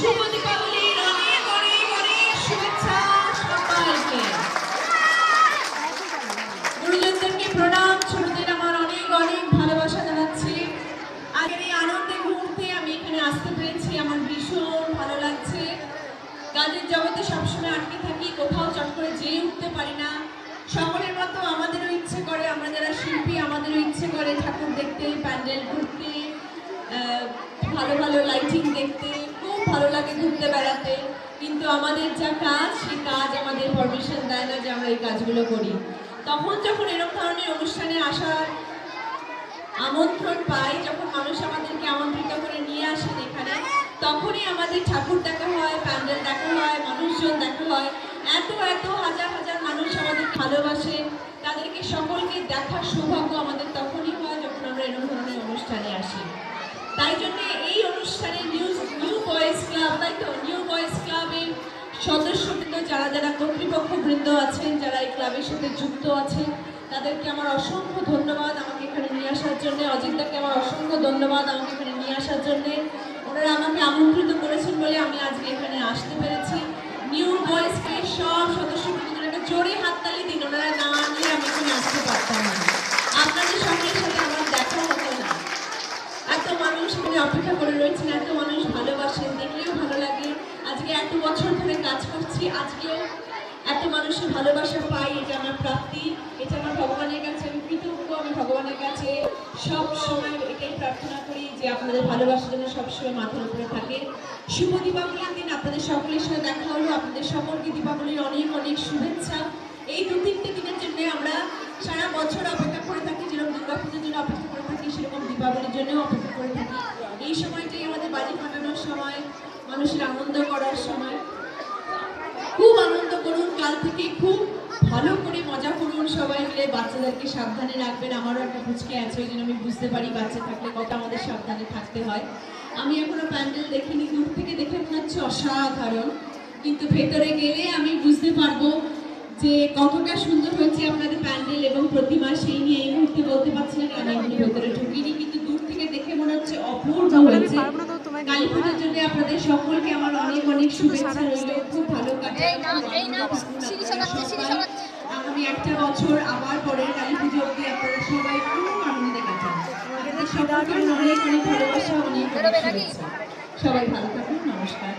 শুভ দীপাবলির অনেক অনেক আমার অনেক অনেক ভালোবাসা জানাচ্ছি। আগের এই আনন্দের মুহূর্তে আমি এখানে আসতে পেরেছি। আমার ভীষণ ভালো লাগছে। কাজের জগতে সবসময় আটকে থাকি, কোথাও চট করে যেয়ে উঠতে পারি না। সকলের মতো আমাদেরও ইচ্ছে করে, আমরা যারা শিল্পী, আমাদেরও ইচ্ছে করে ঠাকুর দেখতে, প্যান্ডেল ঘুরতে ভালো ভালো লাইটিং দেখতে। ভালো লাগে ঘুরতে বেড়াতে, কিন্তু আমাদের যা কাজ, সেই কাজ আমাদের পারমিশন দেয় না যে আমরা এই কাজগুলো করি। তখন যখন এরকম ধরনের অনুষ্ঠানে আসার আমন্ত্রণ পাই, যখন মানুষ আমাদেরকে আমন্ত্রিত করে নিয়ে আসেন এখানে, তখনই আমাদের ঠাকুর দেখা হয়, প্যান্ডেল দেখা হয়, মানুষজন দেখা হয়। এত এত হাজার হাজার মানুষ আমাদের ভালোবাসে। তাদেরকে সকলকে দেখার সৌভাগ্য আমাদের তখনই হয় যখন আমরা এরকম ধরনের অনুষ্ঠানে আসি। তাই জন্য সদস্যবৃন্দ যারা যারা কর্তৃপক্ষ বৃন্দ আছেন, যারা এই ক্লাবের সাথে যুক্ত আছেন, তাদেরকে আমার অসংখ্য ধন্যবাদ আমাকে এখানে নিয়ে আসার জন্যে। অজিতদাকে আমার অসংখ্য ধন্যবাদ আমাকে এখানে নিয়ে আসার জন্যে। ওনারা আমাকে আমন্ত্রিত করেছেন বলে আমি আজকে এখানে আসতে পেরেছি। নিউ বয়েজকে সব সদস্যবৃন্দকে জোরে হাততালি দিন, ওনারা না আনলে আমি এখানে আসতে পারতাম না। আপনাদের সকলের সাথে আমার দেখা হতো না। এত মানুষ এখানে অপেক্ষা করে রয়েছেন, এত মানুষ ভালোবাসেন, দেখলেও ভালো লাগে। আজকে এত বছর ধরে কাজ করছি, আজকেও এত মানুষের ভালোবাসা পাই, এটা আমার প্রাপ্তি, এটা আমার ভগবানের কাছে, আমি কৃতজ্ঞ, আমি ভগবানের কাছে সব সময় এটাই প্রার্থনা করি যে আপনাদের ভালোবাসা যেন সবসময় মাথার উপরে থাকে। শুভ দীপাবলির দিন আপনাদের সকলের সাথে দেখা হলো, আপনাদের সকলকে দীপাবলির অনেক অনেক শুভেচ্ছা। এই দু তিনটে দিনের জন্য আমরা সারা বছর অপেক্ষা করে থাকি, যেরকম দুর্গাপুজোর জন্য অপেক্ষা করে থাকি, সেরকম দীপাবলির জন্য অপেক্ষা করে থাকি এই সময়টাই আমাদের বাড়ি ফাটানোর সময় মানুষের আনন্দ করার সময়। খুব আনন্দ করুন কাল থেকে খুব ভালো করে মজা করুন সবাই মিলে। বাচ্চাদেরকে সাবধানে রাখবেন আমারও একটা পুচকে আছে ওই জন্য আমি বুঝতে পারি বাচ্চা থাকলে কত আমাদের সাবধানে থাকতে হয়। আমি এখনও প্যান্ডেল দেখিনি দূর থেকে দেখে মনে হচ্ছে অসাধারণ। কিন্তু ভেতরে গেলে আমি বুঝতে পারব যে কতটা সুন্দর হয়েছে আপনাদের প্যান্ডেল এবং প্রতিমা। সেই নিয়ে এই মুহূর্তে বলতে পারছি না আমি এখনও ভেতরে ঢুকিনি। কিন্তু দূর থেকে দেখে মনে হচ্ছে অপূর্ব হয়েছে। কালী পুজোর জন্য আপনাদের সকলকে আমার অনেক অনেক শুভেচ্ছা রইল খুব ভালো। আগামী একটা বছর আবার পরের কালী পুজো অব্দি আপনারা সবাই খুব আনন্দে কাটান। অনেক অনেক ভালোবাসা অনেক সবাই ভালো থাকুন নমস্কার